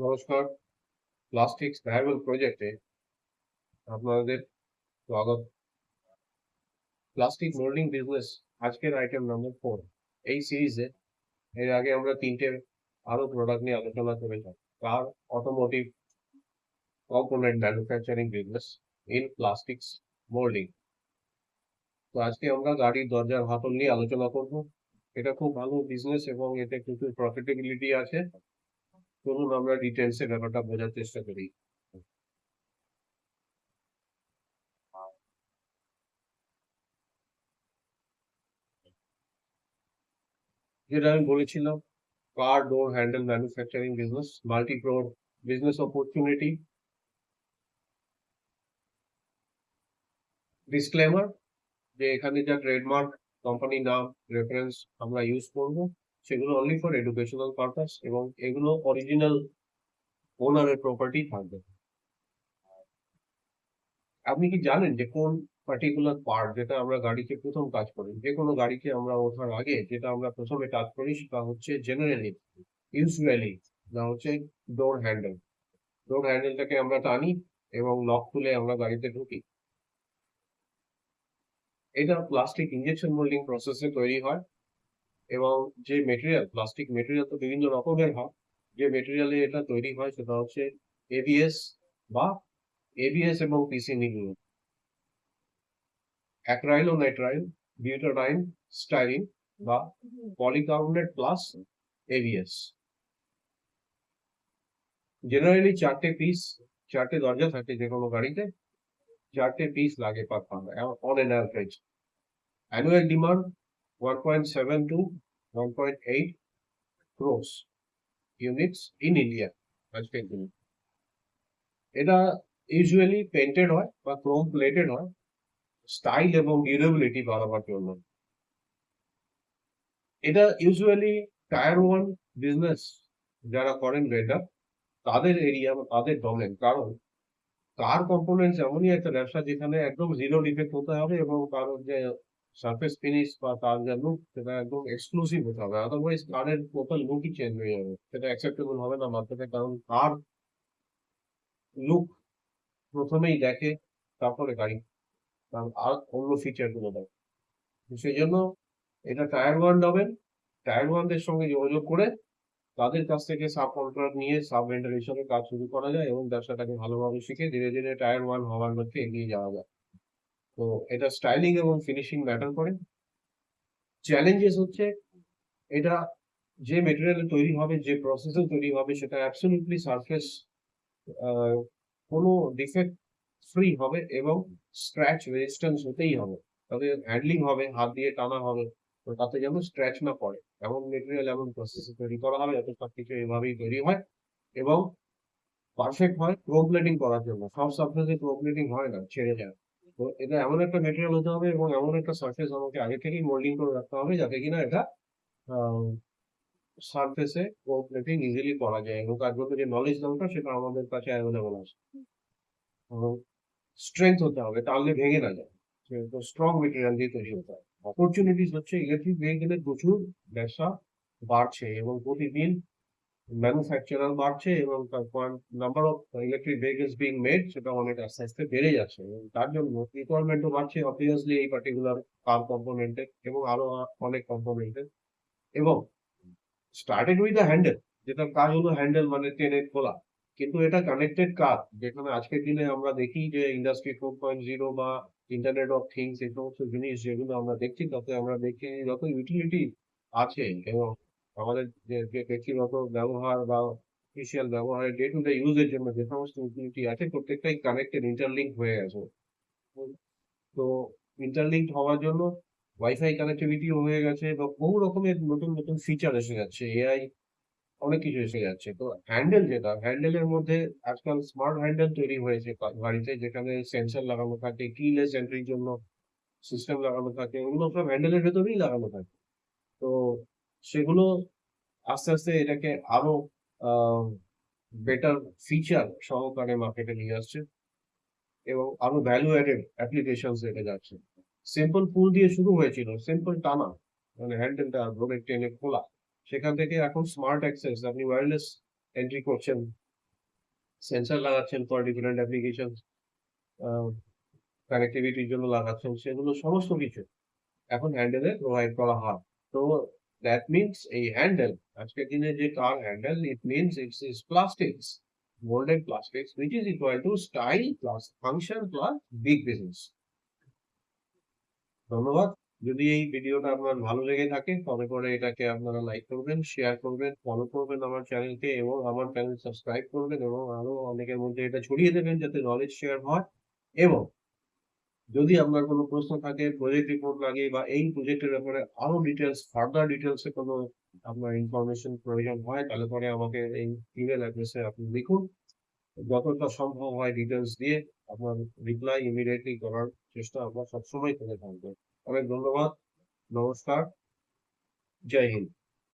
নমস্কার। Plastics variable প্রজেক্টে আপনাদের স্বাগত। প্লাস্টিক মোল্ডিং বিজনেস আজকের আইটেম নাম্বার ফোর এই সিরিজে এর আগে আমরা তিনটে আরও প্রোডাক্ট নিয়ে আলোচনা করেছি। Car automotive component manufacturing business in plastics moulding তো আজকে আমরা গাড়ির দরজার হাতল নিয়ে আলোচনা করব। এটা খুব ভালো বিজনেস এবং এতে কিছু প্রফিটেবিলিটি আছে। চলুন আমরা ডিটেলসে ব্যাপারটা বোঝার চেষ্টা করি। যেটা আমি বলেছিলাম car door handle manufacturing business multi প্রোর business opportunity disclaimer যে এখানে যা ট্রেডমার্ক কোম্পানি নাম রেফারেন্স আমরা ইউজ করব। সেগুলো অনলি ফর এডুকেশনাল পারপাস এবং এগুলো অরিজিনাল ওনারের প্রপার্টি থাকবে। আপনি কি জানেন যে কোন পার্টিকুলার পার্ট যেটা আমরা গাড়িকে প্রথম কাজ করি? যে কোনো গাড়িকে আমরা ওঠার আগে যেটা আমরা প্রথমে কাজ করি সেটা হচ্ছে জেনারেলি ইউজুয়ালি না হচ্ছে ডোর হ্যান্ডেল ডোর হ্যান্ডেলটাকে আমরা টানি এবং লক খুলে আমরা গাড়িতে ঢুকি। এটা প্লাস্টিক ইঞ্জেকশন মোল্ডিং প্রসেসে তৈরি হয়। এবং যে মেটেরিয়াল প্লাস্টিক মেটেরিয়াল তো বিভিন্ন রকমের হয়। যে মেটেরিয়ালে এটা তৈরি হয় সেটা হচ্ছে এবিএস বা এবিএস এবং পিসিনি গ্রুপ অ্যাক্রাইল ও নাইট্রাইল বিউটারাইন স্টাইরিন বা পলিকার্বনেট প্লাস এবিএস জেনারেলি চারটে পিস চারটে দরজা থাকে যে কোনো গাড়িতে। চারটে পিস লাগে per on an average annual demand one point seven to one point eight crore units in India আজকের দিনে এটা ইউজুয়ালি পেন্টেড হয় বা ক্রোম প্লেটেড হয় স্টাইল এবং ডিউরেবিলিটি বাড়াবার জন্য। এটা ইউজুয়ালি টায়ার ওয়ান বিজনেস যারা করেন বেটার তাদের এরিয়া বা তাদের ডোমেন কারণ কার কম্পোনেন্টস এমনই একটা ব্যবসা যেখানে একদম জিরো ডিফেক্ট হতে হবে এবং তার যে সারফেস ফিনিশ বা তার যে লুক সেটা একদম এক্সক্লুসিভ হতে হবে। আদারওয়াইজ কারের টোটাল লুকই চেঞ্জ হয়ে যাবে। সেটা অ্যাকসেপ্টেবল হবে না মার্কেটে কারণ কার লুক প্রথমেই দেখে, তারপরে গাড়ি কারণ আর অন্য ফিচারগুলো দেয় সেই জন্য এটা টায়ার ওয়ান ডবেন টায়ার ওয়ানদের সঙ্গে যোগাযোগ করে তাদের কাছ থেকে সাব কন্ট্রাক্ট নিয়ে সাব ভেন্ডার হিসেবে কাজ শুরু করা যায় এবং ব্যবসাটাকে ভালোভাবে শিখে ধীরে ধীরে টায়ার ওয়ান হওয়ার লক্ষ্যে এগিয়ে যাওয়া যায়। তো এটা স্টাইলিং এবং ফিনিশিং ম্যাটার করে। চ্যালেঞ্জেস হচ্ছে, এটা যে মেটেরিয়ালে তৈরি হবে, যে প্রসেসে তৈরি হবে, সেটা অ্যাবসলিউটলি সারফেস কোনো ডিফেক্ট ফ্রি হবে এবং স্ক্র্যাচ রেজিস্ট্যান্স হতেই হবে। তবে হ্যান্ডলিং হবে, হাত দিয়ে টানা হবে, তো তাতে যেন স্ক্র্যাচ না পড়ে। এমন মেটেরিয়াল এমন প্রসেসে তৈরি করা হবে যাতে সব কিছু এভাবেই তৈরি হয় এবং পারফেক্ট হয় ক্রোম প্লেটিং করার জন্য। সব সারফেসে ক্রোম প্লেটিং হয় না, ছেড়ে যায়। তো এটা এমন একটা মেটেরিয়াল হতে হবে এবং এমন একটা সারফেস আমাকে আগে থেকেই মোল্ডিং করে রাখতে হবে যাতে কিনা এটা সারফেসে প্লেটিং ইজিলি করা যায় এবং জন্য যে নলেজ দরকার সেটা আমাদের কাছে অ্যাভেলেবল আছে। স্ট্রেংথ হতে হবে তাহলে ভেঙে না যায়। তো স্ট্রং মেটেরিয়াল দিয়ে তৈরি হতে হবে অপরচুনিটিস হচ্ছে ইলেকট্রিক ভেহিকেলের প্রচুর ব্যবসা বাড়ছে এবং প্রতিদিন ম্যানুফ্যাকচারার বাড়ছে এবং তার number of electric vehicles being made সেটা অনেক আস্তে আস্তে বেড়ে যাচ্ছে এবং তার জন্য রিকোয়ারমেন্টও বাড়ছে অবভিয়াসলি এই পার্টিকুলার কার কম্পোনেন্টের এবং আরও অনেক কম্পোনেন্টের এবং স্টার্টেড উইথ দ্য হ্যান্ডেল যেটার কাজ হলো হ্যান্ডেল মানে টেনে খোলা। কিন্তু এটা কানেক্টেড কার যেখানে আজকের দিনে আমরা দেখি যে ইন্ডাস্ট্রি ফোর পয়েন্ট জিরো বা ইন্টারনেট অফ থিংস এই সমস্ত জিনিস যেগুলো আমরা দেখছি, তাতে আমরা দেখি যত ইউটিলিটি আছে এবং আমাদের যে ব্যক্তিগত ব্যবহার বা অফিসিয়াল ব্যবহারের ডে টু ডে ইউজের জন্য যে সমস্ত ইউটিলিটি আছে, প্রত্যেকটাই কানেক্টেড ইন্টারলিঙ্ক হয়ে গেছে। তো ইন্টারলিঙ্ক হওয়ার জন্য ওয়াইফাই কানেক্টিভিটি হয়ে গেছে বা বহু রকমের নতুন নতুন ফিচার এসে যাচ্ছে এআই অনেক কিছু এসে যাচ্ছে। তো হ্যান্ডেল যেটা হ্যান্ডেলের মধ্যে আজকাল স্মার্ট হ্যান্ডেল তৈরি হয়েছে গাড়িতে যেখানে সেন্সর লাগানো থাকে কিলেস এন্ট্রির জন্য সিস্টেম লাগানো থাকে ওগুলো সব হ্যান্ডেলের ভেতরেই লাগানো থাকে। তো সেগুলো আস্তে আস্তে এটাকে আরও বেটার ফিচার সহকারে মার্কেটে নিয়ে আসছে এবং আরও ভ্যালু অ্যাডেড অ্যাপ্লিকেশন এটা যাচ্ছে। সিম্পল পুল দিয়ে শুরু হয়েছিল সিম্পল টানা মানে হ্যান্ডেলটা ধরে টেনে খোলা। সেখান থেকে এখন স্মার্ট অ্যাক্সেস আপনি ওয়্যারলেস এন্ট্রি করছেন সেন্সার লাগাচ্ছেন ফর ডিফারেন্ট অ্যাপ্লিকেশন কানেক্টিভিটির জন্য লাগাচ্ছেন, সেগুলো সমস্ত কিছু এখন হ্যান্ডেলে প্রোভাইড করা হয়। তো মিনস এই হ্যান্ডেল আজকের দিনে যে car handle it means it's is plastics moulded plastics, which is equal to style plus function plus big business. ধন্যবাদ। যদি এই ভিডিওটা আপনার ভালো লেগে থাকে তবে করে এটাকে আপনারা লাইক করবেন শেয়ার করবেন ফলো করবেন আমার চ্যানেলকে এবং আমার চ্যানেল সাবস্ক্রাইব করবেন এবং আরও অনেকের মধ্যে এটা ছড়িয়ে দেবেন যাতে নলেজ শেয়ার হয় এবং যদি আপনার কোনো প্রশ্ন থাকে প্রজেক্ট রিপোর্ট লাগে বা এই প্রজেক্টের ব্যাপারে আরও ডিটেলস ফার্দার ডিটেলস এ কোনো আপনার ইনফরমেশন প্রয়োজন হয়, তাহলে পরে আমাকে এই ইমেল অ্যাড্রেসে আপনি লিখুন। যতটা সম্ভব হয় ডিটেলস দিয়ে আপনার রিপ্লাই ইমিডিয়েটলি করার চেষ্টা আমরা সবসময় করে থাকব। অনেক ধন্যবাদ। নমস্কার। জয় হিন্দ।